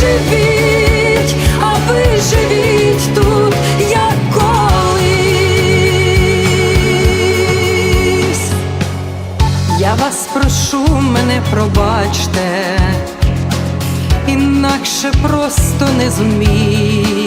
Живіть, а ви живіть тут, як колись. Я вас прошу, мене пробачте, інакше просто не зумів.